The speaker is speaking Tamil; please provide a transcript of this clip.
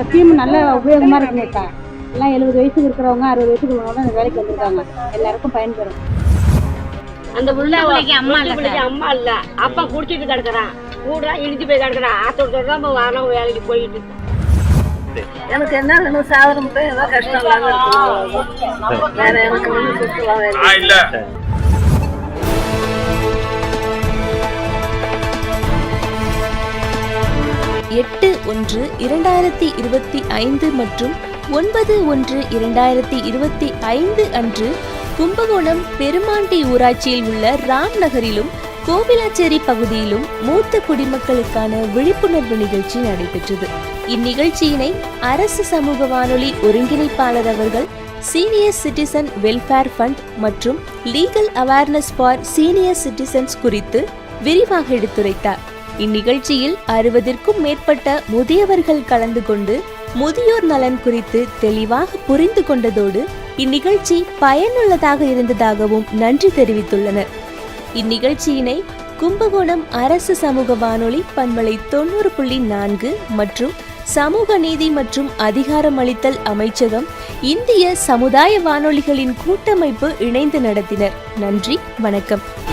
இந்த ஸ்கீம் நல்ல உபயோகமா இருக்குங்கக்கா எல்லாம் எழுபது வயசுக்கு இருக்கிறவங்க அறுபது வயசுக்கு உள்ளவங்க இந்த வேலைக்கு வந்திருக்காங்க. எல்லாருக்கும் பயன்பெறும். அந்த பிள்ளைக்கு அம்மா இல்ல அம்மா இல்ல. அப்பா குடிச்சிட்டு கிடக்குறான். கூட இடிச்சு போய் கிடக்குறான். ஆத்தோட தான் இப்ப வரோம் வேலைக்கு போயிட்டு எனக்கு என்ன வேணும்? சாதனம் ஏதோ கஷ்டம் வேற எனக்கு ஒன்றும் சுற்றுலா வேலை எட்டு ஒன்று இரண்டாயிரத்தி இருபத்தி ஐந்து மற்றும் ஒன்பது ஒன்று இரண்டாயிரத்தி இருபத்தி ஐந்து அன்று கும்பகோணம் பெருமாண்டி ஊராட்சியில் உள்ள ராம் நகரிலும் கோவிலாச்சேரி பகுதியிலும் மூத்த குடிமக்களுக்கான விழிப்புணர்வு நிகழ்ச்சி நடைபெற்றது. இந்நிகழ்ச்சியினை அரசு சமூக வானொலி ஒருங்கிணைப்பாளர் அவர்கள் சீனியர் சிட்டிசன் வெல்ஃபேர் ஃபண்ட் மற்றும் legal awareness for senior citizens குறித்து விரிவாக எடுத்துரைத்தார். இந்நிகழ்ச்சியில் அறுபதிற்கும் மேற்பட்ட முதியவர்கள் கலந்து கொண்டு முதியோர் நலன் குறித்து தெளிவாக புரிந்து கொண்டதோடு இந்நிகழ்ச்சி பயனுள்ளதாக இருந்ததாகவும் நன்றி தெரிவித்துள்ளனர். இந்நிகழ்ச்சியினை கும்பகோணம் அரசு சமூக வானொலி பண்பலை தொண்ணூறு புள்ளி நான்கு மற்றும் சமூக நீதி மற்றும் அதிகாரமளித்தல் அமைச்சகம் இந்திய சமுதாய வானொலிகளின் கூட்டமைப்பு இணைந்து நடத்தினர். நன்றி வணக்கம்.